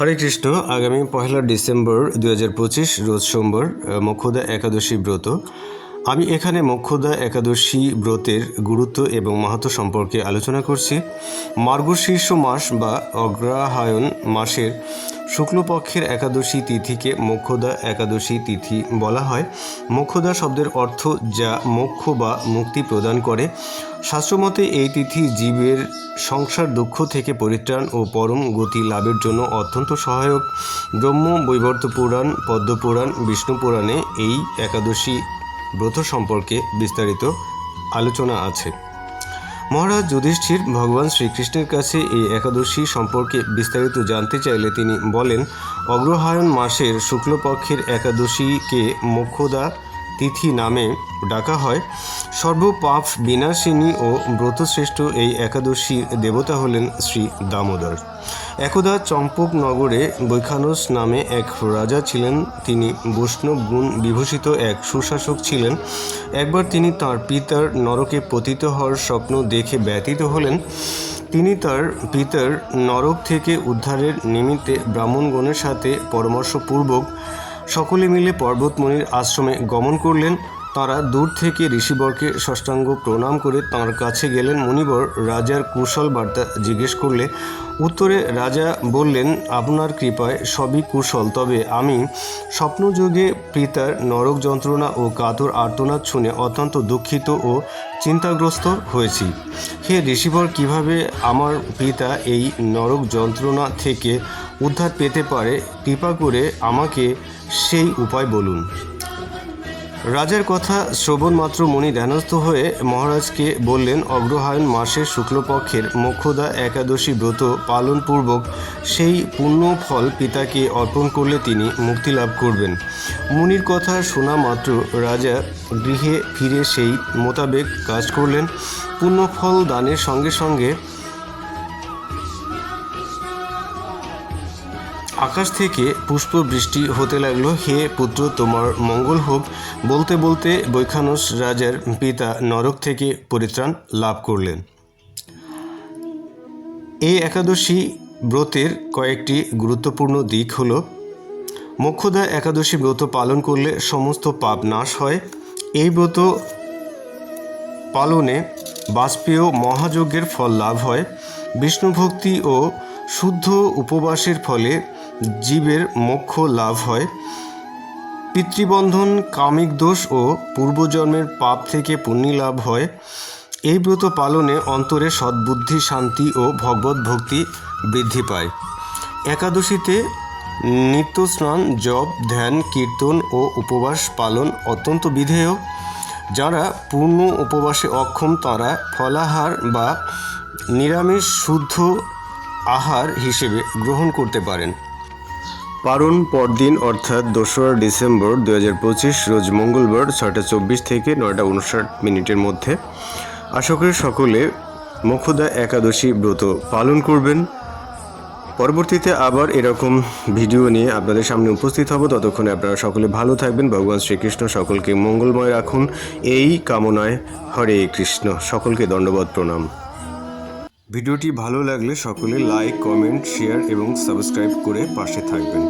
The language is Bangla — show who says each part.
Speaker 1: হরে কৃষ্ণ, আগামী পহেলা ডিসেম্বর দু হাজার পঁচিশ, রোজ সোমবার মক্ষদা একাদশী ব্রত। আমি এখানে মোক্ষদা একাদশী ব্রতের গুরুত্ব এবং মাহাত্ম সম্পর্কে আলোচনা করছি। মার্গশীর্ষ মাস বা অগ্রহায়ণ মাসের শুক্লপক্ষের একাদশী তিথিকে মোক্ষদা একাদশী তিথি বলা হয়। মোক্ষদা শব্দের অর্থ যা মোক্ষ বা মুক্তি প্রদান করে। শাস্ত্রমতে এই তিথি জীবের সংসার দুঃখ থেকে পরিত্রাণ ও পরম গতি লাভের জন্য অত্যন্ত সহায়ক। ব্রহ্ম, বৈবর্ত পুরাণ পদ্মপুরাণ বিষ্ণু পুরাণে এই একাদশী ব্রত সম্পর্কে বিস্তারিত আলোচনা আছে। মহারাজ যুধিষ্ঠির ভগবান শ্রীকৃষ্ণের কাছে এই একাদশী সম্পর্কে বিস্তারিত জানতে চাইলে তিনি বলেন, অগ্রহায়ণ মাসের শুক্লপক্ষের একাদশীকে মোক্ষদা তিথি নামে ডাকা হয়। সর্বপাপ বিনাশিনী ও ব্রতশ্রেষ্ঠ এই একাদশী দেবতা হলেন শ্রী দামোদর। একদা চম্পক নগরে বৈখানস নামে এক রাজা ছিলেন। তিনি বৈষ্ণব গুণ বিভূষিত এক সুশাসক ছিলেন। একবার তিনি তার পিতার নরকে পতিত হওয়ার স্বপ্ন দেখে ব্যতীত হলেন। তিনি তার পিতার নরক থেকে উদ্ধারের নিমিত্তে ব্রাহ্মণগণের সাথে পরামর্শপূর্বক সকলে মিলে পর্বতমণির আশ্রমে গমন করলেন। তাঁরা দূর থেকে ঋষিবরকে ষষ্ঠাঙ্গ প্রণাম করে তাঁর কাছে গেলেন। মণিবর রাজার কুশল বার্তা জিজ্ঞেস করলে, উত্তরে রাজা বললেন, আপনার কৃপায় সবই কুশল, তবে আমি স্বপ্নযোগে পিতার নরক যন্ত্রণা ও কাতর আর্তনাদ শুনে অত্যন্ত দুঃখিত ও চিন্তাগ্রস্ত হয়েছি। হে ঋষিবর, কীভাবে আমার পিতা এই নরক যন্ত্রণা থেকে উদ্ধার পেতে পারে, কৃপা করে আমাকে সেই উপায় বলুন। রাজার কথা শ্রবণ মাত্র মণি ধ্যানস্থ হয়ে মহারাজকে বললেন, অগ্রহায়ণ মাসের শুক্লপক্ষের মোক্ষদা একাদশী ব্রত পালনপূর্বক সেই পুণ্য ফল পিতাকে অর্পণ করলে তিনি মুক্তি লাভ করবেন। মুনির কথা শোনা মাত্র রাজা গৃহে ফিরে সেই মোতাবেক কাজ করলেন। পুণ্যফল দানের সঙ্গে সঙ্গে আকাশ থেকে পুষ্প বৃষ্টি হতে লাগল। হে পুত্র, তোমার মঙ্গল হোক। বলতে বলতে বৈখানস রাজার পিতা নরক থেকে পরিত্রাণ লাভ করলেন। এই একাদশী ব্রতের কয়েকটি গুরুত্বপূর্ণ দিক হল, মোক্ষদা একাদশী ব্রত পালন করলে সমস্ত পাপ নাশ হয়। এই ব্রত পালনে বাষ্পেয় মহাযজ্ঞের ফল লাভ হয়। বিষ্ণুভক্তি ও শুদ্ধ উপবাসের ফলে জীবের মোক্ষ লাভ হয়। পিতৃবন্ধন, কামিক দোষ ও পূর্বজন্মের পাপ থেকে পুণ্যি লাভ হয়। এই ব্রত পালনে অন্তরে সদ্বুদ্ধি, শান্তি ও ভগবত ভক্তি বৃদ্ধি পায়। একাদশীতে নিত্য স্নান, জপ, ধ্যান, কীর্তন ও উপবাস পালন অত্যন্ত বিধেয়। যারা পূর্ণ উপবাসে অক্ষম, তারা ফলাহার বা নিরামিষ শুদ্ধ আহার হিসেবে গ্রহণ করতে পারেন। পারণ পরদিন অর্থাৎ দোসরা ডিসেম্বর দু হাজার পঁচিশ রোজ মঙ্গলবার ছয়টা চব্বিশ থেকে নয়টা উনষাট মিনিটের মধ্যে। আশা করি সকলে মুখদা একাদশী ব্রত পালন করবেন। পরবর্তীতে আবার এরকম ভিডিও নিয়ে আপনাদের সামনে উপস্থিত হব। ততক্ষণে আপনারা সকলে ভালো থাকবেন। ভগবান শ্রীকৃষ্ণ সকলকে মঙ্গলময় রাখুন। এই কামনায় হরে কৃষ্ণ। সকলকে দণ্ডবত প্রণাম। ভিডিওটি ভালো লাগলে সকলে লাইক কমেন্ট শেয়ার এবং সাবস্ক্রাইব করে পাশে থাকবেন।